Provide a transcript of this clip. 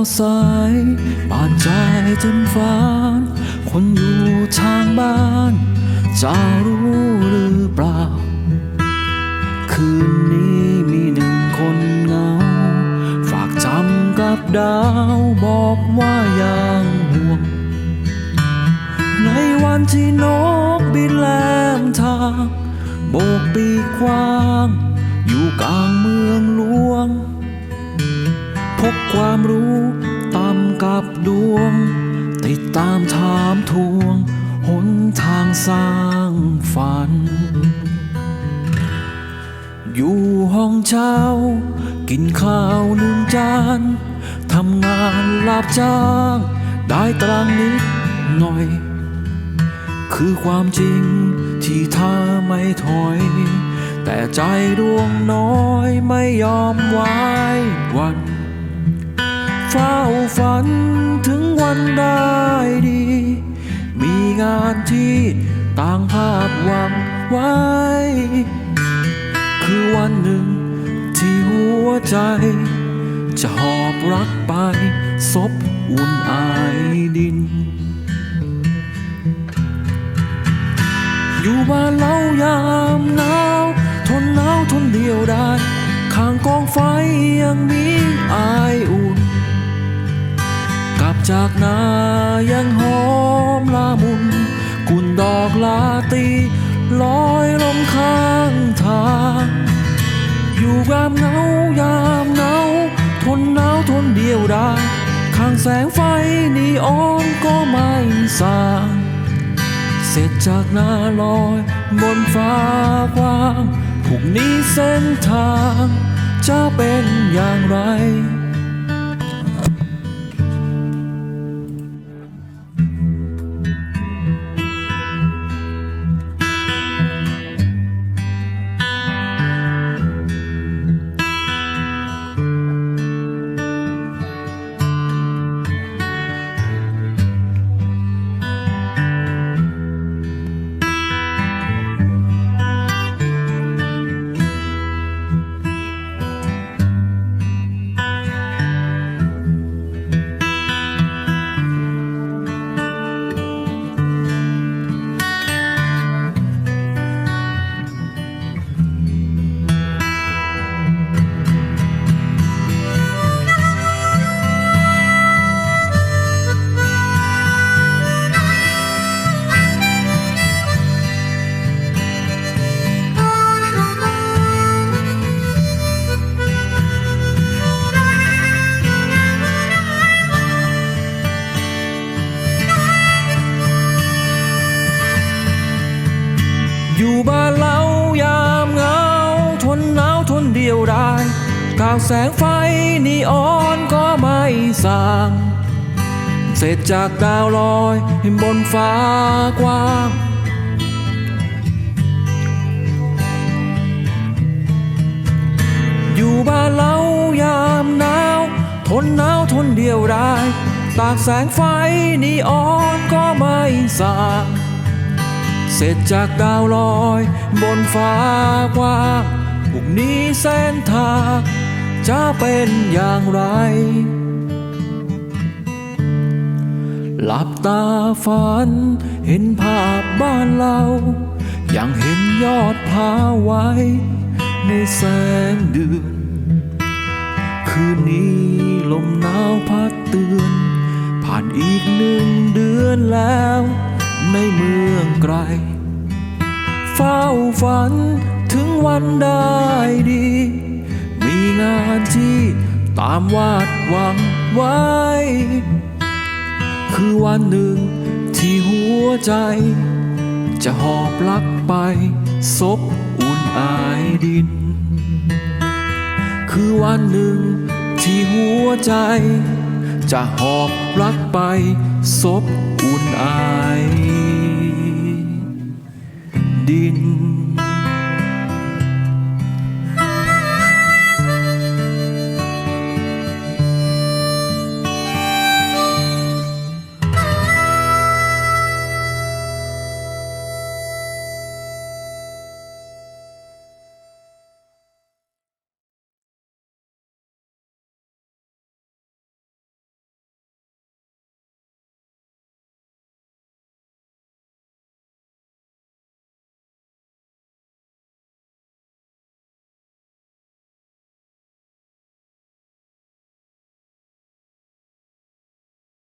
ดาวสายปานใจจนฟ้านคนอยู่ทางบ้าน จะรู้หรือเปล่า คืนนี้มีหนึ่งคนเงา ฝากจำกับดาวบอกว่ายังห่วง ในวันที่นกบินแลมทางโบกปีกว้าง อยู่กลางเมืองหลวง พกความรู้ตามกับดวง ติดตามถามทวง หนทางสร้างฝัน อยู่ห้องเช่ากินข้าวหนึ่งจานทำงานลาบจ้าง ได้ตารางนิดหน่อย คือความจริงที่เธอไม่ถอย แต่ใจดวงน้อยไม่ยอมไว้วัน เฝ้าฝันถึงวันได้ดี มีงานที่ต่างภาพหวังไว้ คือวันหนึ่งที่หัวใจ จะหอบรักไปซบอุ่นอายดิน อยู่บ้านเล่ายามหนาวทนหนาวทนเดียวได้ข้างกองไฟยังมีอายอุ่น จากนายังหอมละมุน กุนดอกลาตีลอยลมข้างทาง อยู่ยามเหงายามเหงาทนหนาวทนเดียวได้ข้างแสงไฟนีออนก็ไม่สางเสร็จจากหน้าลอยบนฟ้ากว้างพรุ่งนี้เส้นทางจะเป็นอย่างไร กาวแสงไฟนีออนก็ไม่สาง เสร็จจากดาวลอยบนฟ้ากว้างอยู่บ้านเล่ายามหนาว ทนหนาวทนเดียวได้ตากแสงไฟนีออนก็ไม่สางเสร็จจากดาวลอย บนฟ้ากว้างพรุ่งนี้เส้นทาง จะเป็นอย่างไร หลับตาฝันเห็นภาพบ้านเรายังเห็นยอดผาไว้ ในแสงเดือนคืนนี้ลมหนาวพัดเตือน ผ่านอีกหนึ่งเดือนแล้ว ในเมืองไกล เฝ้าฝันถึงวันได้ดีมี งานที่ตามวาดหวังไว้ คือวันหนึ่งที่หัวใจ จะหอบลักไปซบอุ่นอายดิน คือวันหนึ่งที่หัวใจ จะหอบรักไปซบอุ่นอายดิน